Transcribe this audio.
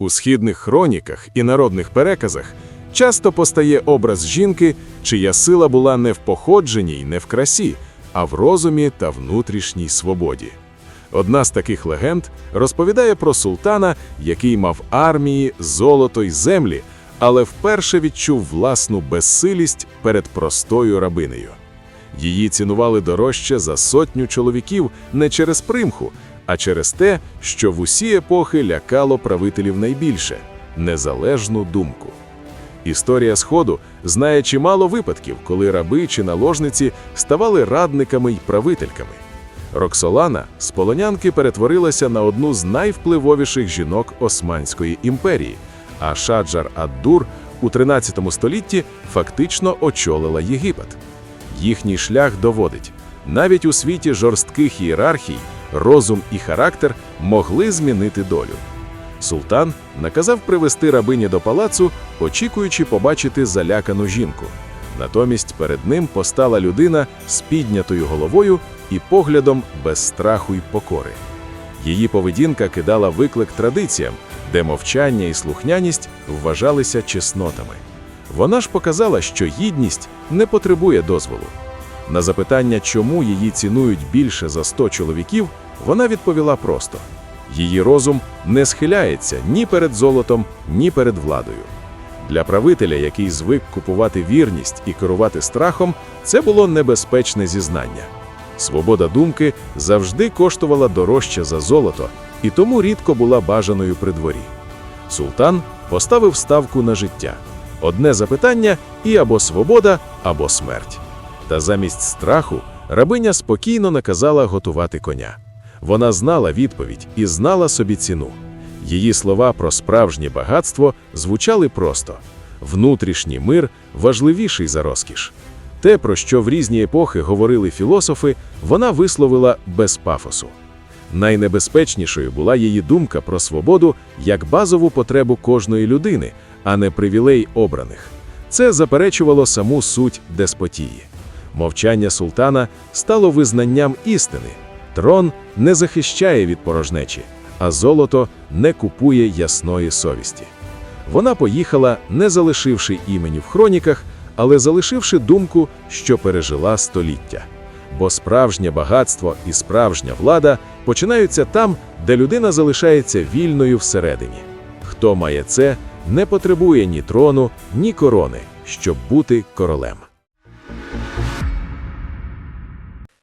У східних хроніках і народних переказах часто постає образ жінки, чия сила була не в походженні й не в красі, а в розумі та внутрішній свободі. Одна з таких легенд розповідає про султана, який мав армії, золото й землі, але вперше відчув власну безсилість перед простою рабинею. Її цінували дорожче за сотню чоловіків не через примху, а через те, що в усі епохи лякало правителів найбільше незалежну думку. Історія Сходу знає чимало випадків, коли раби чи наложниці ставали радниками й правительками. Роксолана з полонянки перетворилася на одну з найвпливовіших жінок Османської імперії, а Шаджар ад-Дур у 13 столітті фактично очолила Єгипет. Їхній шлях доводить, навіть у світі жорстких ієрархій розум і характер могли змінити долю. Султан наказав привести рабині до палацу, очікуючи побачити залякану жінку. Натомість перед ним постала людина з піднятою головою і поглядом без страху й покори. Її поведінка кидала виклик традиціям, де мовчання і слухняність вважалися чеснотами. Вона ж показала, що гідність не потребує дозволу. На запитання, чому її цінують більше за 100 чоловіків, вона відповіла просто: її розум не схиляється ні перед золотом, ні перед владою. Для правителя, який звик купувати вірність і керувати страхом, це було небезпечне зізнання. Свобода думки завжди коштувала дорожче за золото і тому рідко була бажаною при дворі. Султан поставив ставку на життя. Одне запитання і або свобода, або смерть. Та замість страху рабиня спокійно наказала готувати коня. Вона знала відповідь і знала собі ціну. Її слова про справжнє багатство звучали просто: внутрішній мир важливіший за розкіш. Те, про що в різні епохи говорили філософи, вона висловила без пафосу. Найнебезпечнішою була її думка про свободу як базову потребу кожної людини, а не привілей обраних. Це заперечувало саму суть деспотії. Мовчання султана стало визнанням істини. Трон не захищає від порожнечі, а золото не купує ясної совісті. Вона поїхала, не залишивши імені в хроніках, але залишивши думку, що пережила століття. Бо справжнє багатство і справжня влада починаються там, де людина залишається вільною всередині. Хто має це, не потребує ні трону, ні корони, щоб бути королем.